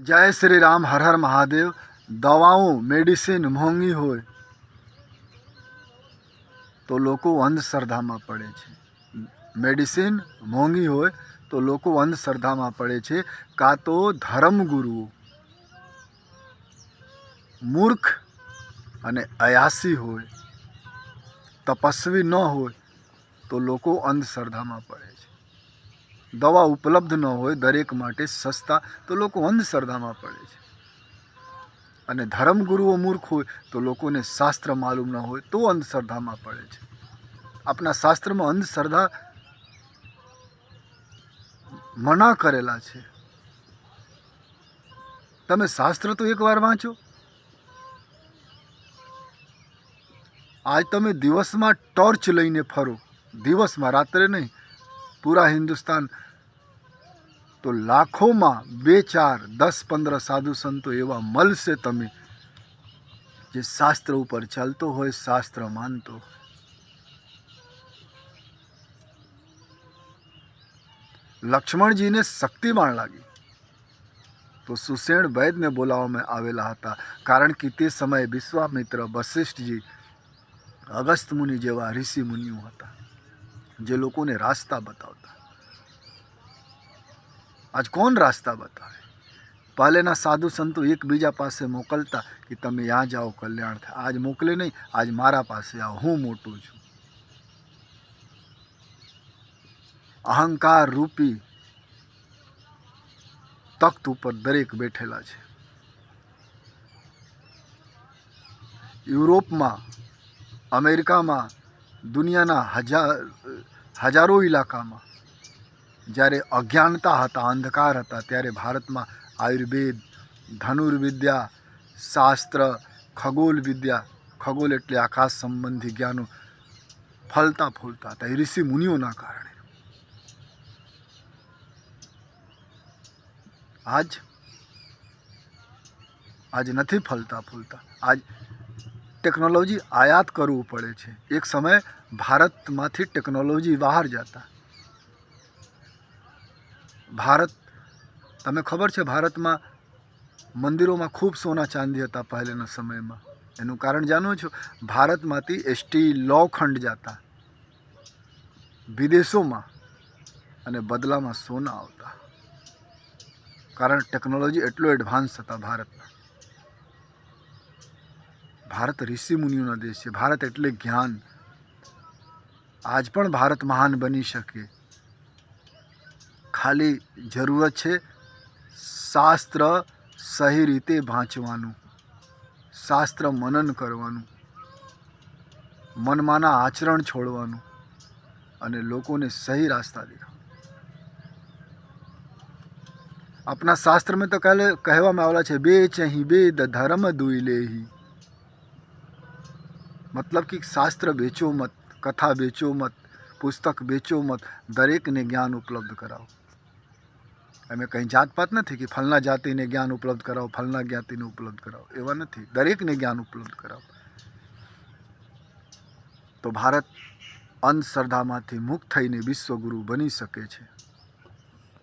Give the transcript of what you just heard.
જય શ્રી રામ, હર હર મહાદેવ. દવાઓ મેડિસિન મોંઘી હોય તો લોકો અંધશ્રદ્ધામાં પડે છે. મેડિસિન મોંઘી હોય તો લોકો અંધશ્રદ્ધામાં પડે છે. કાં તો ધર્મગુરુઓ. મૂર્ખ અને અયાસી હોય, તપસ્વી ન હોય તો લોકો અંધશ્રદ્ધામાં પડે છે. દવા ઉપલબ્ધ ન હોય દરેક માટે સસ્તા, તો લોકો અંધશ્રદ્ધામાં પડે છે. અને ધર્મગુરુઓ મૂર્ખ હોય, તો લોકોને શાસ્ત્ર માલુમ ન હોય, તો અંધશ્રદ્ધામાં પડે છે. આપણા શાસ્ત્રમાં અંધશ્રદ્ધા મના કરેલા છે. તમે શાસ્ત્ર તો એકવાર વાંચો. આજ તમે દિવસમાં ટોર્ચ લઈને ફરો. દિવસમાં રાત્રે નહીં પૂરા હિન્દુસ્તાન. તો લાખોમાં બે ચાર દસ પંદર સાધુ સંતો એવા મળશે તમે, જે શાસ્ત્ર ઉપર ચાલતો હોય, શાસ્ત્ર માનતો લક્ષ્મણજીને શક્તિમાન લાગી. તો સુસેણ વૈદને બોલાવવામાં આવેલા હતા, કારણ કે તે સમયે વિશ્વામિત્ર વશિષ્ઠજી અગસ્ત મુનિ જેવા ઋષિ મુનિઓ હતા. જે લોકોને રાસ્તા બતાવતા. આજ કોણ રાસ્તા બતાવે? પહેલેના સાધુ સંતો એકબીજા પાસે મોકલતા કે તમે ત્યાં જાઓ કલ્યાણ થાય. આજ મોકલે નહીં, આજ મારા પાસે આવો. હું મોટું છું. અહંકાર રૂપી તખ્ત ઉપર દરેક બેઠેલા છે. યુરોપમાં, અમેરિકામાં દુનિયાના હજાર હજારો ઇલાકામાં જ્યારે અજ્ઞાનતા હતા, અંધકાર હતા, ત્યારે ભારતમાં આયુર્વેદ, ધનુર્વિદ્યા, શાસ્ત્ર ખગોલ વિદ્યા ખગોલ એટલે આકાશ સંબંધી જ્ઞાનો ફલતા ફૂલતા હતા. એ ઋષિ મુનિઓના કારણે. આજ આજ નથી ફલતા ફૂલતા. આજ ટેકનોલોજી આયાત કરવું પડે છે. એક સમય ભારતમાંથી ટેકનોલોજી બહાર જતા. ભારત તમે ખબર છે ભારતમાં મંદિરોમાં ખૂબ સોના ચાંદી હતા પહેલેના સમયમાં. એનું કારણ જાણો છો? ભારતમાંથી એસટી લોખંડ જતા. વિદેશોમાં અને બદલામાં સોના આવતા. કારણ ટેકનોલોજી એટલો એડવાન્સ હતા ભારતના. ભારત ઋષિ મુનિઓનો દેશ છે. ભારત એટલે જ્ઞાન. આજ પણ ભારત મહાન બની શકે. ખાલી જરૂરત છે શાસ્ત્ર સહી રીતે વાંચવાનું. શાસ્ત્ર મનન કરવાનું. મનમાંના આચરણ છોડવાનું અને લોકોને સહી રાસ્તા દેખાવ. આપણા શાસ્ત્રમાં તો કાલે કહેવામાં આવેલા છે બે ચહી બે ધર્મ દુઈ લેહી. મતલબ કે શાસ્ત્ર વેચો મત, કથા બેચો મત, પુસ્તક વેચો મત, દરેકને જ્ઞાન ઉપલબ્ધ કરાવો. અમે કંઈ જાતપાત નથી કે ફલના જાતિને જ્ઞાન ઉપલબ્ધ કરાવો, ફલના જ્ઞાતિને ઉપલબ્ધ કરાવો. એવા નથી. દરેકને જ્ઞાન ઉપલબ્ધ કરાવો. તો ભારત અંધશ્રદ્ધામાંથી મુક્ત થઈને વિશ્વગુરુ બની શકે છે.